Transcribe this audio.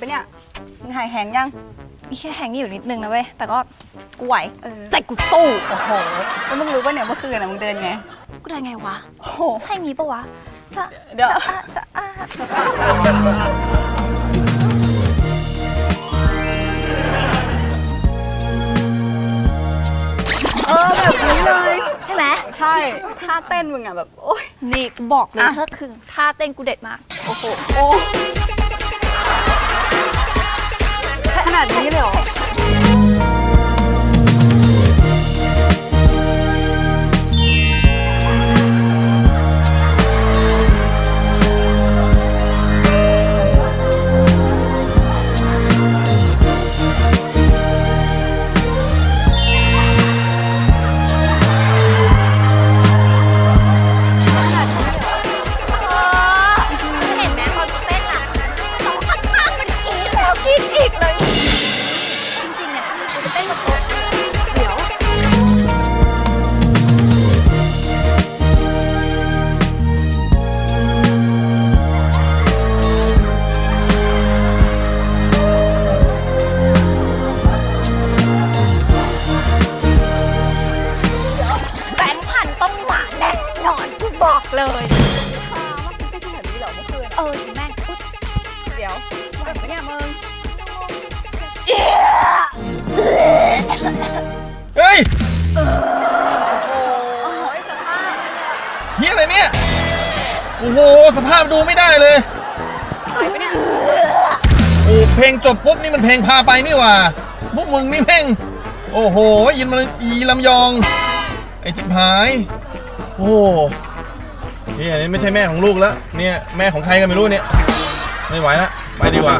ปะเนี่ยมึงหายแหงยัง มีแค่แหงอยู่นิดนึงนะเว้ย แต่ก็กูไหวเออ ใจกูสู้ โอ้โห แล้วมึงรู้ปะเนี่ยเมื่อคืนอะมึงเดินไง กูได้ไงวะ โอ้โห ใช่งี้ปะวะจะเดี๋ยว จะอะจะอะเออแบบนี้เลย ใช่ไหม ใช่ ท่าเต้นมึงอะแบบ โอ๊ย นี่กูบอกเลยอะ ถ้าคือท่าเต้นกูเด็ดมาก โอ้โหโอ้ขนาดนี้เลย เลยค่ะเมื่อคืนเต้นแบบนี้เหรอเมื่อคืนเออแม่งอุ๊ยเดี๋ยวไหวปะเนี่ยมึงเฮ้ยโอ้ยสภาพเฮียอะไรเนี่ย โอ้โห สภาพดูไม่ได้เลย ไหวปะเนี่ยโอ้เพลงจบปุ๊บนี่มันเพลงพาไปนี่หว่าพวกมึงนี่เพลงโอ้โหยินมันอีลำยอง ไอจิบหาย โอ้ ฮียนี่ไม่ใช่แม่ของลูกแล้ว เนี่ยแม่ของใครกันไม่รู้เนี่ย ไม่ไหวแล้วไปดีกว่า